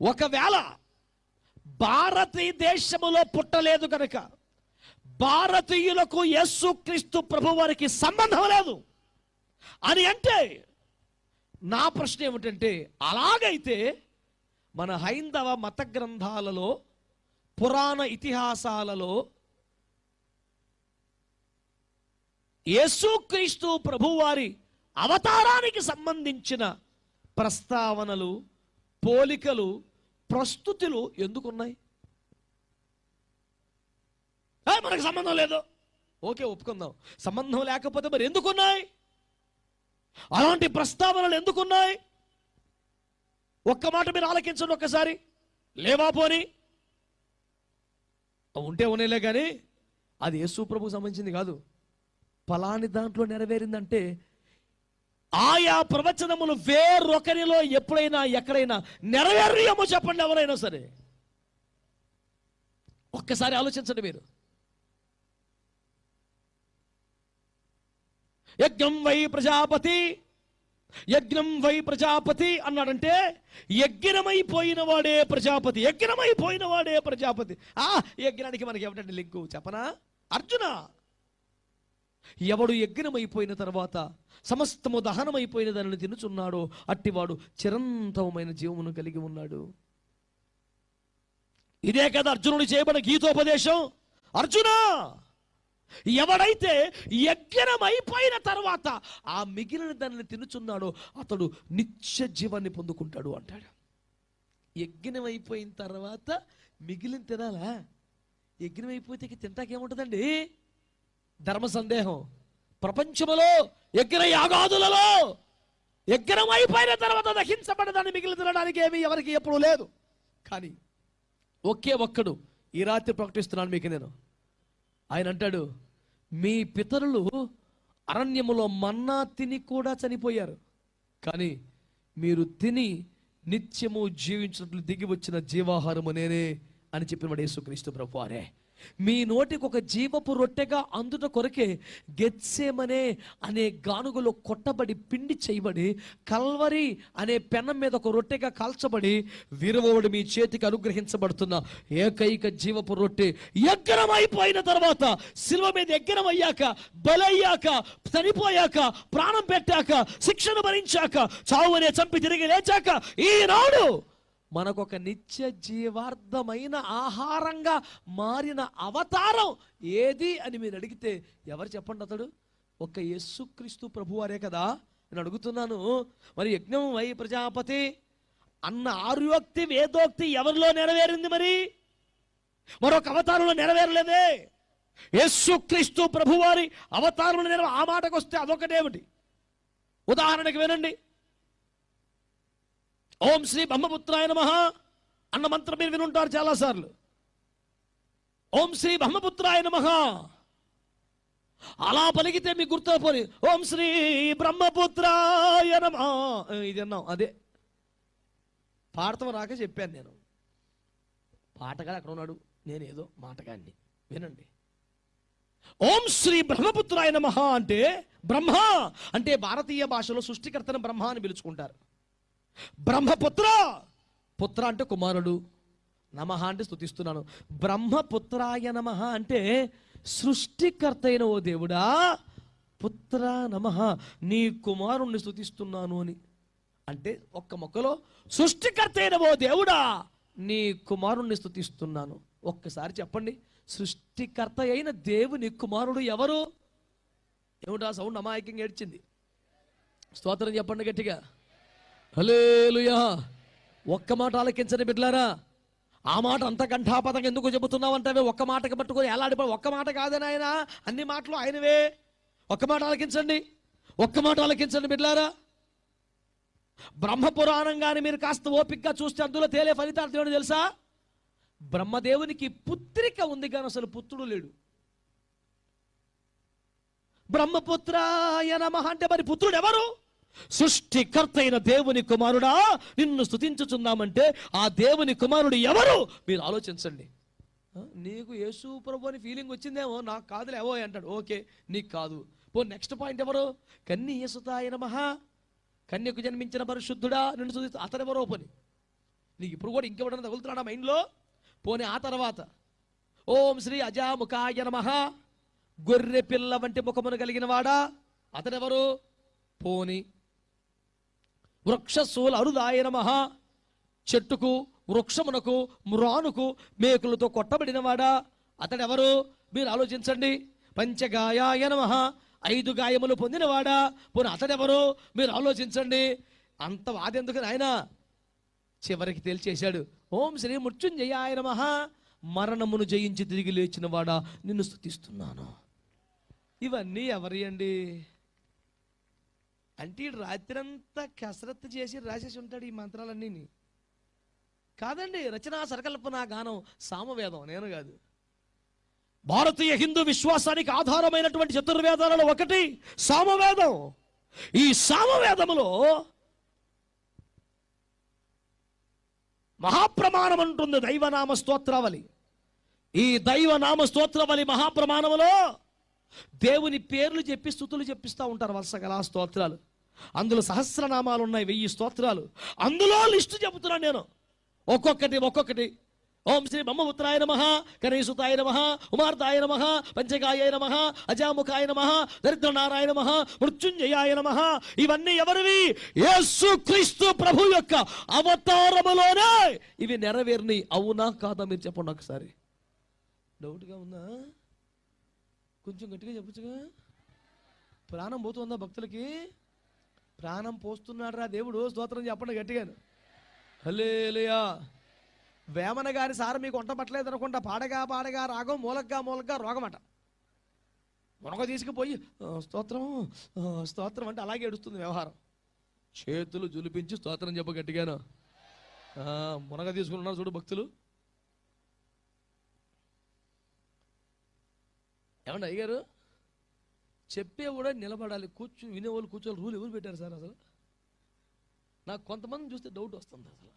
ఒకవేళ భారతదేశములో పుట్టలేదు కనుక భారతీయులకు యేసుక్రీస్తు ప్రభు వారికి సంబంధం లేదు. అని అంటే నా ప్రశ్న ఏమిటంటే అలాగైతే మన హైందవ మత గ్రంథాలలో పురాణ ఇతిహాసాలలో యేసుక్రీస్తు ప్రభువారి అవతారానికి సంబంధించిన ప్రస్తావనలు పోలికలు ప్రస్తుతులు ఎందుకున్నాయి? మనకు సంబంధం లేదు. ఓకే ఒప్పుకుందాం. సంబంధం లేకపోతే మరి ఎందుకున్నాయి? అలాంటి ప్రస్తావనలు ఎందుకున్నాయి? ఒక్క మాట మీరు ఆలకించండి ఒక్కసారి. లేవా పోని? ఉంటే ఉన్నలే కానీ అది యేసు ప్రభుకు సంబంధించింది కాదు. ఫలాని దాంట్లో నెరవేరిందంటే ఆయా ప్రవచనములు వేరొకరిలో ఎప్పుడైనా ఎక్కడైనా నెరవేర్యమో చెప్పండి ఎవరైనా సరే. ఒక్కసారి ఆలోచించండి మీరు. యజ్ఞం వై ప్రజాపతి యజ్ఞం వై ప్రజాపతి అన్నాడంటే యజ్ఞమైపోయిన వాడే ప్రజాపతి యజ్ఞమైపోయిన వాడే ప్రజాపతి. ఆ యజ్ఞానికి మనకి ఏమిటంటే లింకు? చెప్పనా? అర్జున? ఎవడు యజ్ఞమైపోయిన తర్వాత సమస్తము దహనమైపోయిన దానిని తినుచున్నాడో అట్టివాడు చిరంతవమైన జీవమును కలిగి ఉన్నాడు. ఇదే కదా అర్జునుడు చేయబడిన గీతోపదేశం. అర్జున! ఎవడైతే యజ్ఞం అయిపోయిన తర్వాత ఆ మిగిలిన దానిని తినుచున్నాడో అతడు నిత్య జీవాన్ని పొందుకుంటాడు అంటాడు. యజ్ఞమైపోయిన అయిపోయిన తర్వాత మిగిలిన తినాలా? యజ్ఞమైపోతే అయిపోతే ఇక తింటాకేముంటుందండి? ధర్మ సందేహం. ప్రపంచములో యజ్ఞ యాగాదులలో యజ్ఞం అయిపోయిన తర్వాత దహించబడదాన్ని మిగిలి తినడానికి ఏమీ ఎవరికి ఎప్పుడూ లేదు. కానీ ఒకే ఒక్కడు ఈ రాత్రి ప్రకటిస్తున్నాను మీకు నేను. ఆయన అంటాడు మీ పితరులు అరణ్యములో మన్నా తిని కూడా చనిపోయారు. కానీ మీరు తిని నిత్యము జీవించినట్లు దిగి వచ్చిన జీవాహారము నేనే అని చెప్పిన యేసుక్రీస్తు ప్రభు అరే మీ నోటికి ఒక జీవపు రొట్టెగా అందుట కొరకే గెత్సేమనే అనే గానుగలో కొట్టబడి పిండి చేయబడి కల్వరి అనే పెనం మీద ఒక రొట్టెగా కాల్చబడి విరవడు మీ చేతికి అనుగ్రహించబడుతున్న ఏకైక జీవపు రొట్టె ఎగ్గరమైపోయిన అయిపోయిన తర్వాత శిల్వ మీద ఎగ్గరం అయ్యాక బలయ్యాక చనిపోయాక ప్రాణం పెట్టాక శిక్షణ భరించాక చావునే చంపి తిరిగి లేచాక ఈనాడు మనకొక నిత్య జీవార్థమైన ఆహారంగా మారిన అవతారం ఏది అని మీరు అడిగితే ఎవరు చెప్పండి అతడు? ఒక యేసుక్రీస్తు ప్రభువారే కదా నేను అడుగుతున్నాను. మరి యజ్ఞం వై ప్రజాపతి? అన్న ఆర్యోక్తి వేదోక్తి ఎవరిలో నెరవేరింది మరి? మరొక అవతారంలో నెరవేరలేదే. యేసుక్రీస్తు ప్రభువారి అవతారంలో నెరవే ఆ మాటకు వస్తే అదొకటేమిటి? ఉదాహరణకి వినండి. ఓం శ్రీ బ్రహ్మపుత్రాయ నమ అన్న మంత్రం మీరు వినుంటారు చాలాసార్లు. ఓం శ్రీ బ్రహ్మపుత్రాయ నమ. అలా పలికితే మీకు గుర్తుపోయి ఓం శ్రీ బ్రహ్మపుత్రాయ నమ. ఇది అన్నాం అదే. పాడతాం రాక చెప్పాను నేను. పాటగాడు అక్కడ ఉన్నాడు నేనేదో మాటగాన్ని వినండి. ఓం శ్రీ బ్రహ్మపుత్రాయ నమ అంటే బ్రహ్మ అంటే భారతీయ భాషలో సృష్టికర్తను బ్రహ్మ అని పిలుచుకుంటారు. బ్రహ్మపుత్ర! పుత్ర అంటే కుమారుడు. నమః అంటే స్థుతిస్తున్నాను బ్రహ్మపుత్రాయ నమః అంటే సృష్టికర్త అయిన ఓ దేవుడా. పుత్ర నమః నీ కుమారుణ్ణి స్థుతిస్తున్నాను అని. అంటే ఒక్క మొక్కలో సృష్టికర్త అయిన ఓ దేవుడా నీ కుమారుణ్ణి స్థుతిస్తున్నాను ఒక్కసారి చెప్పండి. సృష్టికర్త అయిన దేవుని కుమారుడు ఎవరు? ఏమిటా సౌండ్ అమాయకంగా ఏడ్చింది? స్తోత్రం చెప్పండి గట్టిగా. హలేలుయా ఒక్క మాట ఆలకించని బిడ్లారా ఆ మాట అంత కంఠాపదంగా ఎందుకు చెబుతున్నావంటే ఒక్క మాటకి పట్టుకొని ఎలాడిపోయి ఒక్క మాట కాదని ఆయన అన్ని మాటలు ఆయనవే. ఒక్క మాట ఆలకించండి. ఒక్క మాట ఆలకించండి బిడ్లారా బ్రహ్మపురాణం కానీ మీరు కాస్త ఓపికగా చూస్తే అందులో తేలే ఫలితాలు దేవుడు తెలుసా? బ్రహ్మదేవునికి పుత్రిక ఉంది కానీ అసలు పుత్రుడు లేడు. బ్రహ్మపుత్రాయ నమః అంటే మరి పుత్రుడు ఎవరు? సృష్టికర్త అయిన దేవుని కుమారుడా నిన్ను స్తుతించుచున్నామంటే ఆ దేవుని కుమారుడు ఎవరు? మీరు ఆలోచించండి. నీకు యేసు ప్రభు అని ఫీలింగ్ వచ్చిందేమో నాకు కాదులేవో అంటాడు. ఓకే నీకు కాదు. పో నెక్స్ట్ పాయింట్ ఎవరు? కన్ని ఆయన మహా కన్యకు జన్మించిన పరిశుద్ధుడా నిన్ను స్తుతి అతనెవరో పని? నీకు ఇప్పుడు కూడా ఇంకెవడన్నా తగులుతున్నాడా మైండ్లో? పోనీ ఆ తర్వాత. ఓం శ్రీ అజాముఖాయ నమ. గొర్రె పిల్ల వంటి ముఖమును కలిగిన వాడా? అతనెవరు? పోని. వృక్షశూల అరుదాయ నమ. చెట్టుకు వృక్షమునకు మ్రానుకు మేకులతో కొట్టబడినవాడా? అతడెవరు? మీరు ఆలోచించండి. పంచగాయాయ నమ. ఐదు గాయములు పొందినవాడా? పోనీ అతడెవరు? మీరు ఆలోచించండి. అంత వాదెందుకు నాయన? చివరికి తేల్చేశాడు. ఓం శ్రీ మృత్యుంజయ ఆయన మహా మరణమును జయించి తిరిగి లేచినవాడా? నిన్ను స్థుతిస్తున్నాను ఇవన్నీ ఎవరి అండి అంటే ఈడు రాత్రంతా కసరత్తు చేసి రాసేసి ఉంటాడు ఈ మంత్రాలన్నీ కాదండి రచనా సరకల్పన గానం సామవేదం నేను కాదు. భారతీయ హిందూ విశ్వాసానికి ఆధారమైనటువంటి చతుర్వేదాలలో ఒకటి సామవేదం. ఈ సామవేదములో మహాప్రమాణం అంటుంది దైవనామ స్తోత్రావళి. ఈ దైవనామ స్తోత్రావళి మహాప్రమాణములో దేవుని పేర్లు చెప్పి స్థుతులు చెప్పిస్తూ ఉంటారు వరుసగల స్తోత్రాలు. అందులో సహస్రనామాలు ఉన్నాయి వెయ్యి స్తోత్రాలు. అందులో లిస్టు చెబుతున్నాను నేను. ఒక్కొక్కటి ఒక్కొక్కటి. ఓం శ్రీ బ్రహ్మపుత్రాయ నమ కనీసుతాయ నమ ఉమార్తాయ నమ పంచకాయ నమ అజాముఖాయ నమ దరిద్రనారాయణ నమ మృత్యుంజయాయ నమ. ఇవన్నీ ఎవరివి? యేసు క్రీస్తు ప్రభు యొక్క అవతారములోనే. ఇవి నెరవేరిని అవునా కాదా మీరు చెప్పండి ఒకసారి. డౌట్గా ఉందా? కొంచెం గట్టిగా చెప్పచ్చుగా? ప్రాణం పోతుందా భక్తులకి? ప్రాణం పోస్తున్నాడు రా దేవుడు స్తోత్రం చెప్పండి గట్టిగాను. హలేలుయా వేమన గారి సార్ మీకు వంట పట్టలేదు అనుకుంటా పాడగా పాడగా రాగం మూలగ్గా మూలగ్గా రోగమట. మునగ తీసుకుపోయి "ఆ, స్తోత్రం స్తోత్రం అంటే అలాగే ఏడుస్తుంది వ్యవహారం. చేతులు జులిపించి స్తోత్రం చెప్ప గట్టిగాను. మునగ తీసుకున్నారు చూడు భక్తులు. ఏమండి అయ్యారు చెప్పే కూడా నిలబడాలి. కూర్చు వినేవాళ్ళు కూర్చోవాలి. రూల్ ఎవరు పెట్టారు సార్ అసలు? నాకు కొంతమంది చూస్తే డౌట్ వస్తుంది అసలు.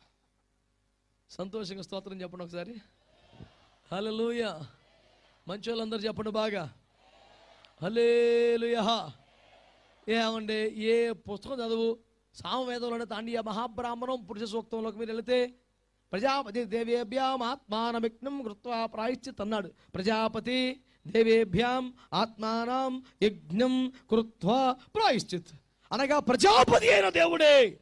సంతోషంగా స్తోత్రం చెప్పండి ఒకసారి. హల్లెలూయ. మంచి వాళ్ళందరూ చెప్పండి బాగా. హలేలుయ ఏమండి ఏ పుస్తకం చదువు? సామవేదంలోనే తాండియ మహాబ్రాహ్మణం పురుష సూక్తంలోకి మీరు వెళితే ప్రజాపతి దేవేభ్యాం ఆత్మానమిగ్నం కృత్వా ప్రాయశ్చిత్ అన్నాడు ప్రజాపతి దేవేభ్యాం ఆత్మానం యజ్ఞం కృత్వా ప్రాయశ్చిత్. అనగా ప్రజాపతి అయిన దేవుడే.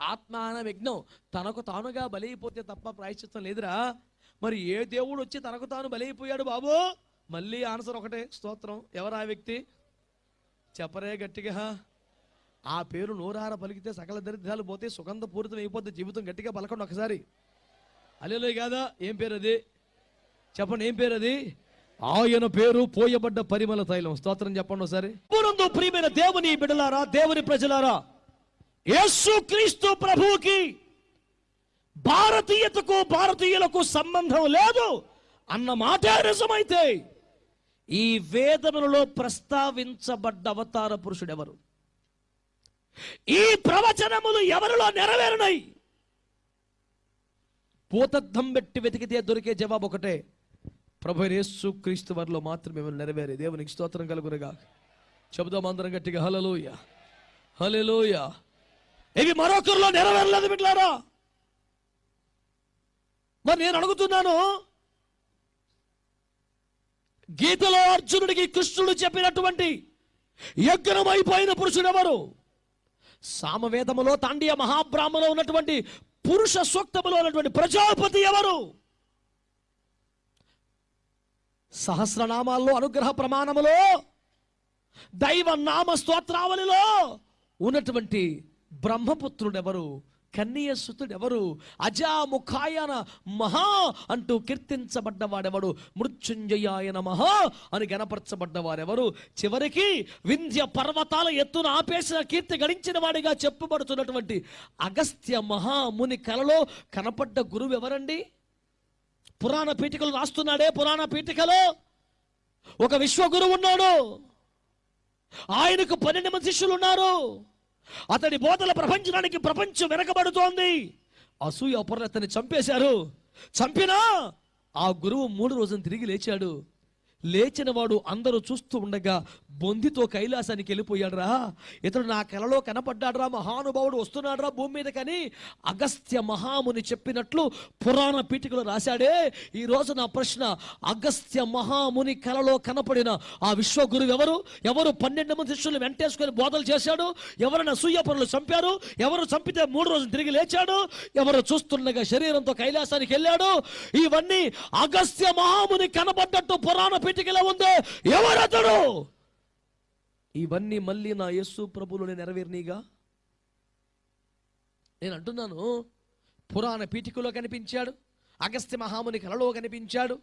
ఆత్మానం యజ్ఞం తనకు తానుగా బలైపోతే తప్ప ప్రాయశ్చిత్తం లేదురా. మరి ఏ దేవుడు వచ్చి తనకు తాను బలైపోయాడు బాబు? మళ్ళీ ఆన్సర్ ఒకటే స్తోత్రం. ఎవరు ఆ వ్యక్తి? చెప్పరే గట్టిగా. ఆ పేరు నోరార పలికితే సకల దరిద్రాలు పోతే సుగంధ పూరితం అయిపోతే జీవితం గట్టిగా పలకండి ఒకసారి. అల్లెలో కాదా ఏం పేరు అది చెప్పండి ఏం పేరు అది ఆయన పేరు పోయబడ్డ పరిమళ తైలం. స్తోత్రం చెప్పండి ఒకసారి. ప్రియమైన దేవుని బిడలారా దేవుని ప్రజలారా యేసు క్రీస్తు ప్రభువుకి భారతీయతకు భారతీయులకు సంబంధం లేదు అన్న మాటే నిజమైతే ఈ వేదములలో ప్రస్తావించబడ్డ అవతార పురుషుడు ఎవరు ఈ ప్రవచనములు ఎవరిలో నెరవేరినాయి భూతద్దం పెట్టి వెతికితే దొరికే జవాబు ఒకటే. ప్రభు యేసు క్రీస్తు వారిలో మాత్రమే నెరవేరే దేవునికి స్తోత్రం కలుగురుగా చెబుదాం అందరం గట్టిగా హలలోయ హలలోయ ఇవి మరొకరిలో నెరవేరలేదు బిడ్లారా మరి నేను అడుగుతున్నాను గీతలో అర్జునుడికి కృష్ణుడు చెప్పినటువంటి యజ్ఞమైపోయిన పురుషుడు ఎవరు సామవేదములో తాండియ మహాబ్రాహ్మలో ఉన్నటువంటి పురుష సూక్తములో ఉన్నటువంటి ప్రజాపతి ఎవరు? సహస్రనామాల్లో అనుగ్రహ ప్రమాణములో దైవ నామ స్తోత్రావళిలో ఉన్నటువంటి బ్రహ్మపుత్రుడెవరు కన్యసుతుడెవరు అజాముఖాయన మహా అంటూ కీర్తించబడ్డవాడెవడు మృత్యుంజయాయన మహా అని గణపరచబడ్డవారెవరు చివరికి వింధ్య పర్వతాల ఎత్తున ఆపేసిన కీర్తి గడించిన వాడిగా చెప్పబడుతున్నటువంటి అగస్త్య మహాముని కలలో కనపడ్డ గురువు ఎవరండి పురాణ పీఠికలు రాస్తున్నాడే పురాణ పీఠికలో. ఒక విశ్వగురువు ఉన్నాడు. ఆయనకు పన్నెండు మంది శిష్యులు ఉన్నారు అతడి బోధల ప్రపంచానికి ప్రపంచం వెనకబడుతోంది. అసూయ అపరులు అతన్ని చంపేశారు. చంపినా ఆ గురువు మూడు రోజులు తిరిగి లేచాడు. లేచిన వాడు అందరూ చూస్తూ ఉండగా బొందితో కైలాసానికి వెళ్ళిపోయాడురా. ఇతడు నా కలలో కనపడ్డాడురా మహానుభావుడు వస్తున్నాడురా భూమి మీద కానీ అగస్త్య మహాముని చెప్పినట్లు పురాణ పీఠికలో రాశాడే. ఈ రోజు నా ప్రశ్న అగస్త్య మహాముని కలలో కనపడిన ఆ విశ్వగురువు ఎవరు? ఎవరు పన్నెండు మంది శిష్యులు వెంటేసుకొని బోధలు చేశాడు? ఎవరైనా సూయ్యపరులు చంపారు? ఎవరు చంపితే మూడు రోజులు తిరిగి లేచాడు? ఎవరు చూస్తుండగా శరీరంతో కైలాసానికి వెళ్ళాడు? ఇవన్నీ అగస్త్య మహాముని కనపడ్డట్టు పురాణ పీఠికలో ఉంది ఎవరతడు? ఇవన్నీ మళ్ళీ నా యేసు ప్రభులోనే నెరవేరినీగా? నేను అంటున్నాను పురాణ పీఠికలో కనిపించాడు అగస్త్య మహాముని కలలో కనిపించాడు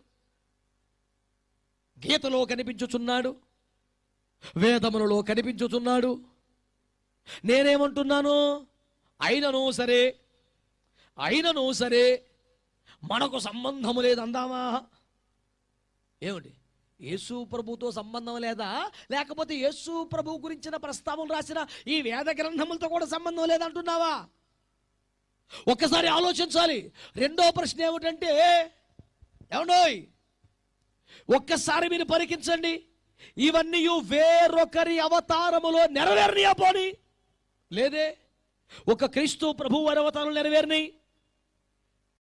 గీతలో కనిపించుచున్నాడు వేదములలో కనిపించుచున్నాడు. నేనేమంటున్నాను? అయినను సరే అయినను సరే మనకు సంబంధము లేదు అందామా ఏమిటి యేసు ప్రభుతో సంబంధం లేదా? లేకపోతే యేసు ప్రభు గురించిన ప్రస్తావన రాసిన ఈ వేద గ్రంథములతో కూడా సంబంధం లేదంటున్నావా ఒక్కసారి ఆలోచించాలి. రెండో ప్రశ్న ఏమిటంటే ఏమండోయ్? ఒక్కసారి మీరు పరికించండి. ఇవన్నీ వేరొకరి అవతారములో నెరవేరనియా పోని? లేదే? ఒక క్రీస్తు ప్రభు వారి అవతారం నెరవేరినాయి?